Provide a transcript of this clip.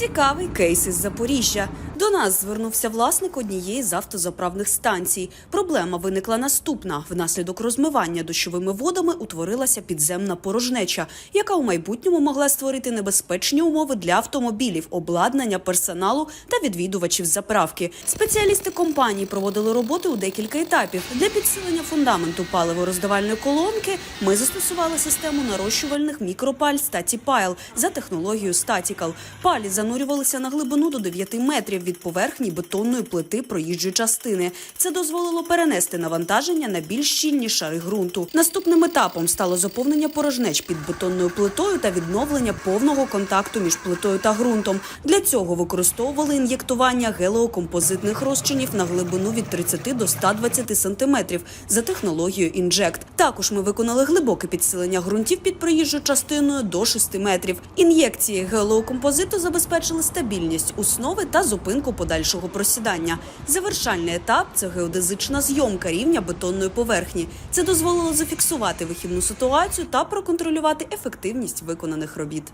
Цікавий кейс із Запоріжжя. До нас звернувся власник однієї з автозаправних станцій. Проблема виникла наступна: внаслідок розмивання дощовими водами утворилася підземна порожнеча, яка у майбутньому могла створити небезпечні умови для автомобілів, обладнання, персоналу та відвідувачів заправки. Спеціалісти компанії проводили роботи у декілька етапів. Для підсилення фундаменту паливо-роздавальної колонки ми застосували систему нарощувальних мікропаль Статіпайл за технологією Статікал. Палі занурювалися на глибину до 9 метрів від поверхні бетонної плити проїжджої частини. Це дозволило перенести навантаження на більш щільні шари ґрунту. Наступним етапом стало заповнення порожнеч під бетонною плитою та відновлення повного контакту між плитою та ґрунтом. Для цього використовували ін'єктування гелеокомпозитних розчинів на глибину від 30 до 120 сантиметрів за технологією інжект. Також ми виконали глибоке підсилення ґрунтів під проїжджою частиною до 6 метрів. Ін'єкції гелеокомпозиту забезпечили стабільність основи та зупинку подальшого просідання. Завершальний етап це геодезична зйомка рівня бетонної поверхні. Це дозволило зафіксувати вихідну ситуацію та проконтролювати ефективність виконаних робіт.